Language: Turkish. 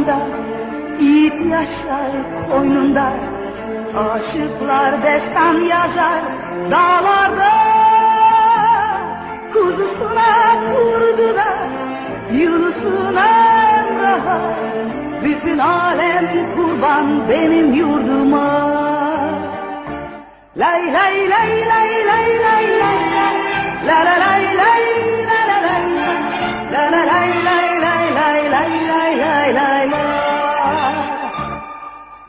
bir yanda Yiğit yaşar koynunda Aşıklar destan yazar dağlarda Kuzusuna kurduna Yunusuna Emrah'a Bütün alem kurban benim yurduma Lay lay lay lay lay lay lay La la lay lay